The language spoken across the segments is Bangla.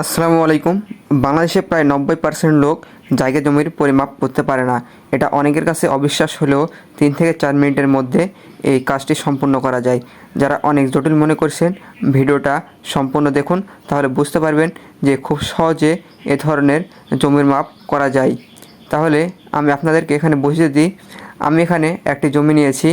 আসসালামু আলাইকুম। বাংলাদেশে প্রায় নব্বই পার্সেন্ট লোক জায়গা জমির পরিমাপ করতে পারে না। এটা অনেকের কাছে অবিশ্বাস হলেও তিন থেকে চার মিনিটের মধ্যে এই কাজটি সম্পূর্ণ করা যায়। যারা অনেক জটিল মনে করছেন ভিডিওটা সম্পূর্ণ দেখুন, তাহলে বুঝতে পারবেন যে খুব সহজে এ ধরনের জমির মাপ করা যায়। তাহলে আমি আপনাদেরকে এখানে বুঝিয়ে দিই। আমি এখানে একটি জমি নিয়েছি,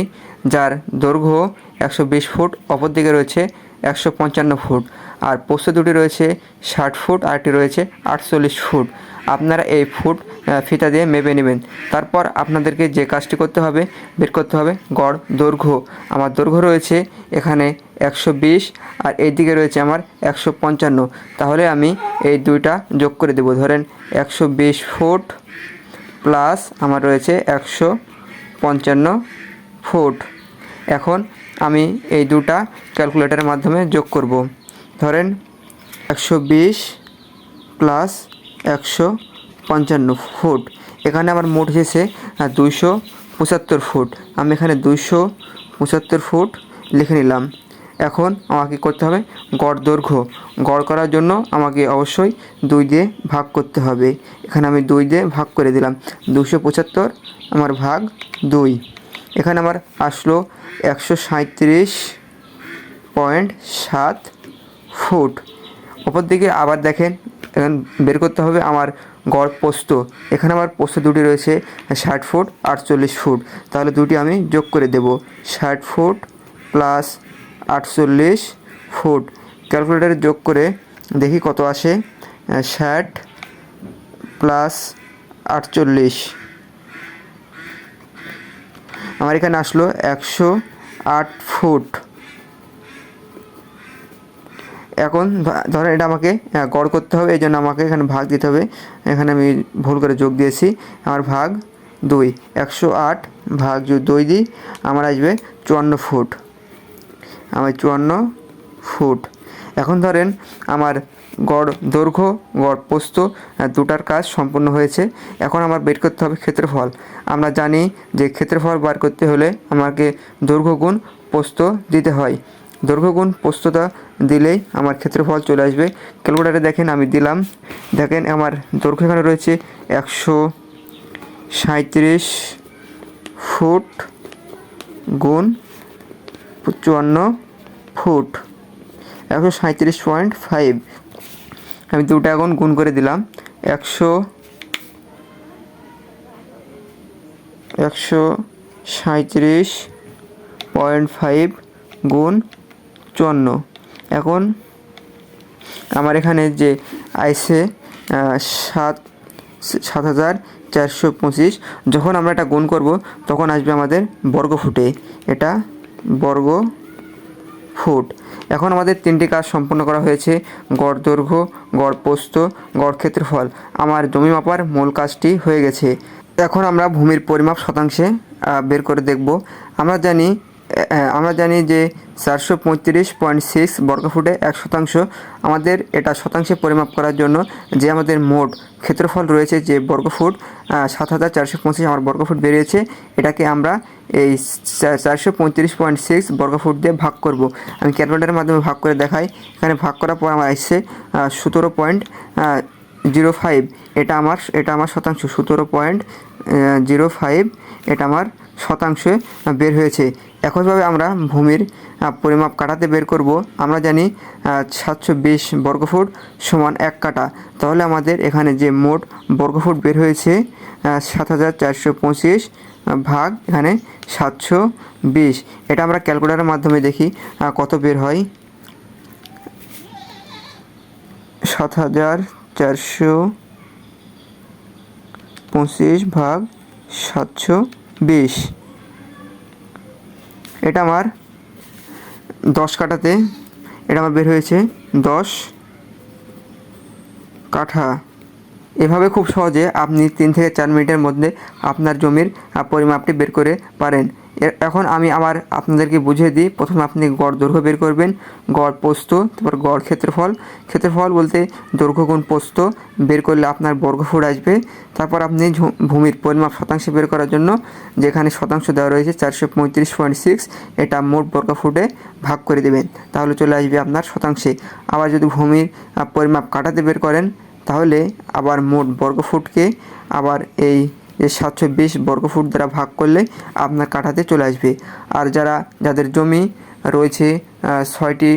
যার দৈর্ঘ্য একশো বিশ ফুট অপর দিকে রয়েছে একশো পঞ্চান্ন ফুট। আর পোস্ত দুটি রয়েছে ষাট ফুট আরটি রয়েছে আটচল্লিশ ফুট। আপনারা এই ফুট ফিতা দিয়ে মেপে নেবেন। তারপর আপনাদেরকে যে কাজটি করতে হবে, বের করতে হবে গড় দৈর্ঘ্য। আমার দৈর্ঘ্য রয়েছে এখানে একশো বিশ আর এই দিকে রয়েছে আমার একশো পঞ্চান্ন। তাহলে আমি এই দুইটা যোগ করে দেবো। ধরেন একশো বিশ ফুট প্লাস আমার রয়েছে একশো পঞ্চান্ন ফুট। এখন আমি এই দুটা ক্যালকুলেটরের মাধ্যমে যোগ করব। ধরেন একশো বিশ প্লাস একশো পঞ্চান্ন ফুট। এখানে আমার মোট এসেছে দুইশো পঁচাত্তর ফুট। আমি এখানে দুইশো পঁচাত্তর ফুট লিখে নিলাম। এখন আমাকে করতে হবে? গড় দৈর্ঘ্য। গড় করার জন্য আমাকে অবশ্যই দুই দিয়ে ভাগ করতে হবে। এখানে আমি দুই দিয়ে ভাগ করে দিলাম। দুশো পঁচাত্তর, আমার ভাগ দুই। এখানে আমার আসলো একশো সাঁত্রিশ পয়েন্ট সাত ফুট। ওপর দিকে আবার দেখেন, এখন বের করতে হবে আমার গড় পোস্ত। এখানে আমার পোস্ত দুটি রয়েছে, ষাট ফুট, আটচল্লিশ ফুট। তাহলে দুটি আমি যোগ করে দেব, ষাট ফুট প্লাস আটচল্লিশ ফুট। ক্যালকুলেটারে যোগ করে দেখি কত আসে, ষাট প্লাস আটচল্লিশ। আমার এখানে আসলো একশো আট ফুট। এখন ধরেন এটা আমাকে আহ, গড় করতে হবে এই জন্য আমাকে এখানে ভাগ দিতে হবে। এখানে আমি ভুল করে যোগ দিয়েছি। আমার ভাগ দুই একশো আট ভাগ দুই দিই আমার আসবে চুয়ান্ন ফুট। আমার চুয়ান্ন ফুট। এখন ধরেন আমার গড় দৈর্ঘ্য, গড় পোস্ত দুটার কাজ সম্পূর্ণ হয়েছে। এখন আমার বের করতে হবে ক্ষেত্রফল। আমরা জানি যে ক্ষেত্রফল বার করতে হলে আমাকে দৈর্ঘ্য গুণ পোস্ত দিতে হয়। দৈর্ঘ্য গুণ পোস্তটা দিলেই আমার ক্ষেত্রফল চলে আসবে। ক্যালকুলেটারে দেখেন আমি দিলাম। দেখেন আমার দৈর্ঘ্য এখানে রয়েছে একশো সাঁত্রিশ ফুট গুণ চুয়ান্ন ফুট। একশো সাঁত্রিশ পয়েন্ট ফাইভ আমি দুটো এখন গুণ করে দিলাম। একশো একশো সাঁত্রিশ পয়েন্ট ফাইভ গুণ চুয়ান্ন। এখন আমার এখানে যে আইসে সাত সাত হাজার চারশো পঁচিশ, যখন আমরা এটা গুণ করব, তখন আসবে আমাদের বর্গ ফুটে এটা বর্গ ফুট। এখন আমাদের তিনটি কাজ সম্পন্ন করা হয়েছে। গড় দৈর্ঘ্য, গড় পোস্ত, গড় ক্ষেত্রফল আমার জমি মাপার মূল কাজটি হয়ে গেছে। এখন আমরা ভূমির পরিমাপ শতাংশে বের করে দেখব। আমরা জানি আমরা জানি যে চারশো পঁয়ত্রিশ পয়েন্ট সিক্স বর্গফুটে এক শতাংশ। আমাদের এটা শতাংশে পরিমাপ করার জন্য যে আমাদের মোট ক্ষেত্রফল রয়েছে যে বর্গফুট সাত হাজার চারশো পঁচিশ আমার বর্গফুট বেরিয়েছে, এটাকে আমরা এই চারশো পঁয়ত্রিশ পয়েন্ট সিক্স বর্গফুট দিয়ে ভাগ করব। আমি ক্যালকুলেটারের মাধ্যমে ভাগ করে দেখাই। এখানে ভাগ করার পর আমার আসছে সতেরো পয়েন্ট জিরো ফাইভ এটা আমার এটা আমার শতাংশ, সতেরো পয়েন্ট জিরো ফাইভ এটা আমার শতাংশে বের হয়েছে। একইভাবে আমরা ভূমির পরিমাপ কাটাতে বের করব। আমরা জানি সাতশো বিশ বর্গফুট সমান এক কাটা। তাহলে আমাদের এখানে যে মোট বর্গফুট বের হয়েছে সাত হাজার চারশো পঁচিশ ভাগ এখানে সাতশো বিশ। এটা আমরা ক্যালকুলেটারের মাধ্যমে দেখি কত বের হয়। সাত হাজার চারশো পঁচিশ ভাগ সাতশো বিশ। এটা আমার দশ কাঠাতে, এটা আমার বের হয়েছে দশ কাঠা। এভাবে খুব সহজে আপনি তিন থেকে চার মিনিটের মধ্যে আপনার জমির পরিমাপটি বের করে পারেন। এখন আমি আবার আপনাদেরকে বুঝিয়ে দিই। প্রথমে আপনি গড় দৈর্ঘ্য বের করবেন, গড় পোস্ত, তারপর গড় ক্ষেত্রফল। ক্ষেত্রফল বলতে দৈর্ঘ্য গুণ পোস্ত, বের করলে আপনার বর্গফুট আসবে। তারপর আপনি ভূমির পরিমাপ শতাংশে বের করার জন্য যেখানে শতাংশ দেওয়া রয়েছে চারশো পঁয়ত্রিশ পয়েন্ট সিক্স, এটা মোট বর্গফুটে ভাগ করে দেবেন। তাহলে চলে আসবে আপনার শতাংশে। আবার যদি ভূমির পরিমাপ কাটাতে বের করেন, তাহলে আবার মোট বর্গফুটকে আবার এই যে সাতশো বিশ বর্গফুট দ্বারা ভাগ করলে আপনার কাঠাতে চলে আসবে। আর যারা, যাদের জমি রয়েছে ছয়টি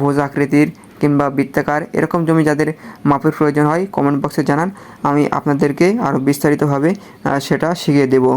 ভোজ আকৃতির কিংবা বৃত্তাকার, এরকম জমি যাদের মাপের প্রয়োজন হয় কমেন্ট বক্সে জানান। আমি আপনাদেরকে আরও বিস্তারিতভাবে সেটা শিখিয়ে দেবো।